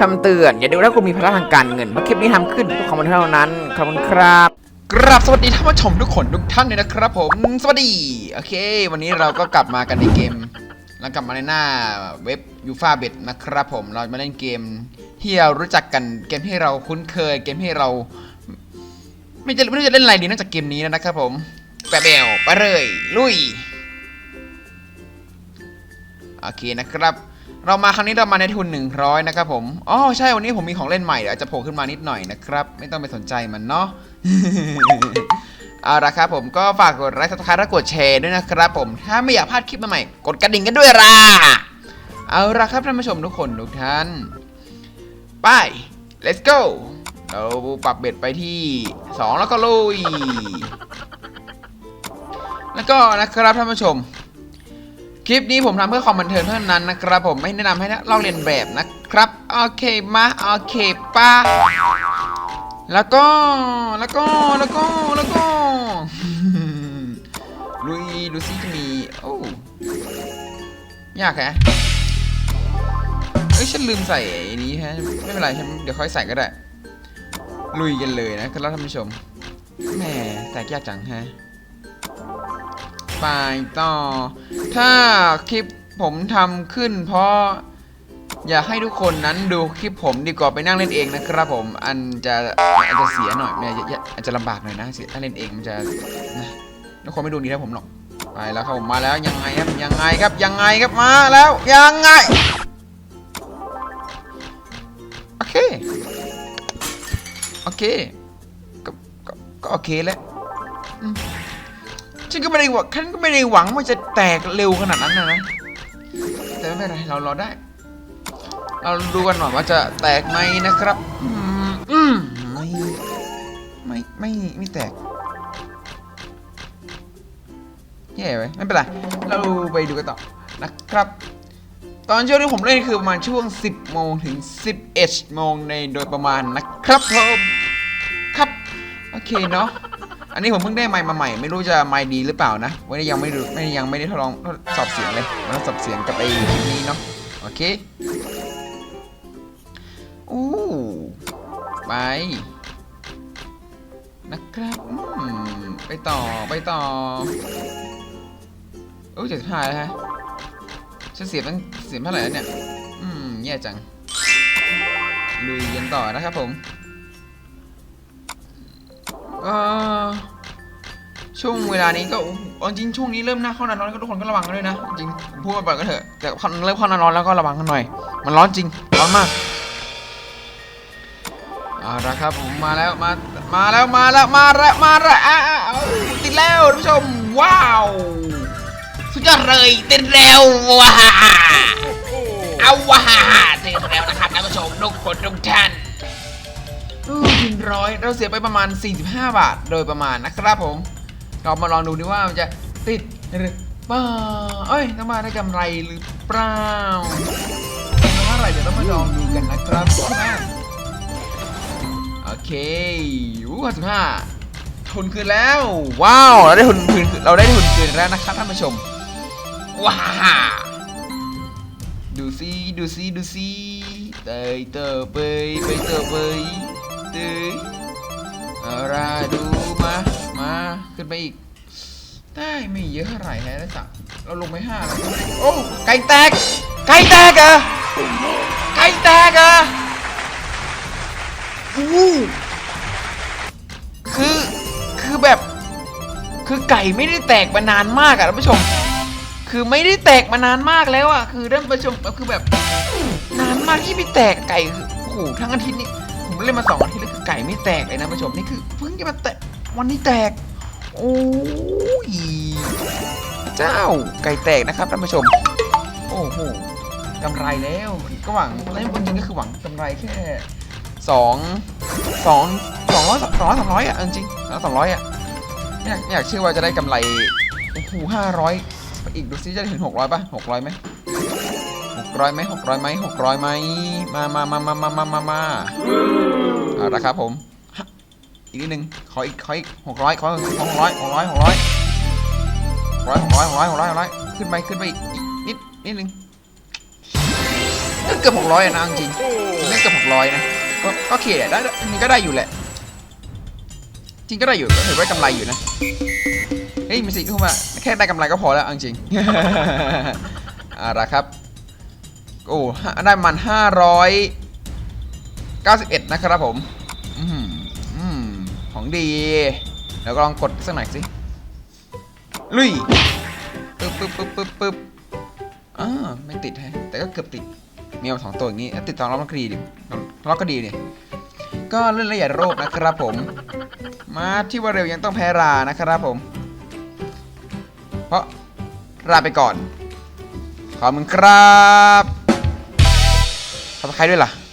คำเตือน อย่าดูถ้าคุณมีภาระทางการเงินเพราะคลิปนี้ทำขึ้นเพื่อความบันเทิงเท่านั้นขอบคุณครับกราบสวัสดีท่านผู้ชมทุกคนทุกท่านเลยนะครับผม สวัสดีโอเค วันนี้เราก็กลับมากันในเกมแล้วกลับมาในหน้าเว็บยูฟาเบ t นะครับผมเรามาเล่นเกมที่เรารู้จักกันเกมที่เราคุ้นเคย เกมที่เรา ไม่จะไม่รู้จะเล่นอะไรดีนอกจากเกมนี้แล้วนะครับผมแปะเบลไปเลยลุยโอเคนะครับ เรามาครั้งนี้เรามาในทุน 100 นะครับผม อ๋อใช่วันนี้ผมมีของเล่นใหม่เดี๋ยวอาจจะโผล่ขึ้นมานิดหน่อยนะครับ ไม่ต้องไปสนใจมันเนาะเอาละครับผมก็ฝากกดไลค์ซับสไครต์และกดแชร์ด้วยนะครับผมถ้าไม่อยากพลาดคลิปใหม่ๆกดกระดิ่งกันด้วยล่ะเอาละครับท่านผู้ชมทุกคนทุกท่าน ไป let's go เราปรับเบ็ดไปที่ 2 แล้วก็ลุยแล้วก็นะครับท่านผู้ชม คลิปนี้ผมทำเพื่อความบันเทิงเท่านั้นนะครับผมไม่แนะนำให้ลอกเลียนแบบนะครับ โอเคมาโอเคป้าแล้วก็แล้วก็แล้วก็แล้วก็ลุยดูซิจะมีโอ้ยากแฮะเอ้ยฉันลืมใส่ไอ้นี้ฮะไม่เป็นไรฉันเดี๋ยวค่อยใส่ก็ได้ ลุยกันเลยนะครับท่านผู้ชมแหมแต่ยากจังฮะ ไปต่อ ถ้าคลิปผมทำขึ้น เพราะอยากให้ทุกคนนั้นดูคลิปผมดีกว่าไปนั่งเล่นเองนะครับผม อันจะอาจจะเสียหน่อยอาจจะอาจจะลำบากหน่อยนะถ้าเล่นเองมันจะนะทุกคนไม่ดูดีนะผมหรอกไปแล้วครับผมมาแล้วยังไงครับยังไงครับยังไงครับมาแล้วยังไงโอเคโอเคก็ก็โอเคแล้ว ฉันก็ไม่ได้หวังฉันก็ไม่ได้หวังว่าจะแตกเร็วขนาดนั้นนะนะแต่ไม่เป็นไรเรารอได้ เราดูกันหน่อยว่าจะแตกไหมนะครับ อืมไม่ไม่ไม่ไม่แตกแย่ไว้ไม่เป็นไร เราไปดูกันต่อนะครับ ตอนช่วงที่ผมเล่นคือประมาณช่วง 10 โมงถึง 11 โมงในโดยประมาณนะครับผมครับ โอเคเนาะ อันนี้ผมเพิ่งได้ไมค์มาใหม่ ไม่รู้จะไมค์ดีหรือเปล่านะวันนี้ยังไม่รู้ไม่ยังไม่ได้ทดลองทดสอบเสียงเลยมาทดสอบเสียงกับไอ้นี้เนาะโอเคอู้ไปนะครับไปต่อไปต่อโอ้เจ็ดสิบห้าแล้วฮะฉันเสียบตั้งเสียเท่าไหร่แล้วเนี่ยอืมแย่จังลุยกันต่อนะครับผมก็ ช่วงเวลานี้ก็เอาจริงช่วงนี้เริ่มหน้าเข้าหน้าร้อนก็ทุกคนก็ระวังกันด้วยนะ จริงพูดมาบ่อยก็เถอะแต่เริ่มเข้าหน้าร้อนแล้วก็ระวังกันหน่อย มันร้อนจริงร้อนมากเอาละครับผมมาแล้วมามาแล้วมาแล้วมาแล้วมาแล้วอ้าติดแล้วท่านผู้ชมว้าวสุดยอดเลยติดแล้วว้าเอาว้าติดแล้วนะครับท่านผู้ชมทุกคนทุกท่านถึงร้อยเราเสียไปประมาณ 45 บาทโดยประมาณนะครับผม เรามาลองดูดิว่ามันจะติดหรือเปล่าเอ้ยต้องมาได้กำไรหรือเปล่าเท่าไรเดี๋ยวต้องมาลองดูกันนะครับโอเคอู้ห้าสิบห้าทุนคืนแล้ว ว้าว เราได้ทุนคืนเราได้ทุนคืนแล้วนะครับท่านผู้ชม ว้าวดูซิดูซิดูซิเตยเตอเปยไปเตอเปย ขึ้นไปอีก ได้ไม่เยอะเท่าไหร่แฮะได้สักเราลงไปห้าแล้วโอ้ไก่แตก ไก่แตกเหรอะไก่แตกเหรอะอู้คือคือแบบ คือไก่ไม่ได้แตกมานานมากอะท่านผู้ชม คือไม่ได้แตกมานานมากแล้วอะคือท่านผู้ชมคือแบบ นานมากที่ไม่แตกไก่โอ้โหทั้งอาทิตย์นี้ผมเล่นมาสองอาทิตย์แล้วคือไก่ไม่แตกเลยนะผู้ชมนี่คือเพิ่งจะมาแตกวันนี้แตก โอ้ย เจ้าไก่แตกนะครับท่านผู้ชม โอ้โหกำไรแล้ว ก็หวังแล้วจริงก็คือหวังกำไรแค่สองสองสองร้อยสองร้อยสามร้อยอะจริงสองร้อยอะไม่อยากไม่อยากเชื่อว่าจะได้กำไรโอ้โหห้าร้อยไปอีกดูซิจะถึงหกร้อยป่ะหกร้อยไหมหกร้อยไหมหกร้อยไหมหกร้อยไหมมามามามามามามามาเอาละครับผม อีกนิดนึง ขออีกขออีกหกร้อยขอหกร้อยหกร้อยหกร้อยร้อยหกร้อยหกร้อยหกร้อยหกร้อยขึ้นไปขึ้นไปอีกนิดนิดนึงเกือบหกร้อยนะจริงนี่เกือบหกร้อยนะก็ก็เขี่ยได้มันก็ได้อยู่แหละ จริงก็ได้อยู่ก็ถือว่ากำไรอยู่นะเฮ้ยมีสิ่งเข้ามาแค่ได้กำไรก็พอแล้วจริงอาละครับโอ้ได้มันห้าร้อยเก้าสิบเอ็ดนะครับผม ของดีแล้วก็ลองกดสักหน่อยสิ ลุยปึ๊บปึ๊บปึ๊บปึ๊บปึ๊บอ่าไม่ติดแฮะแต่ก็เกือบติดมีมาสองตัวอย่างนี้ติดตอนรอบมันก็ดีดิรอบก็ดีเนี่ยก็เล่อนละเอียดโรคนะครับผม มาที่ว่าเร็วยังต้องแพ้รานะครับผม เพราะราไปก่อน ขอบคุณครับขอบใครด้วยล่ะ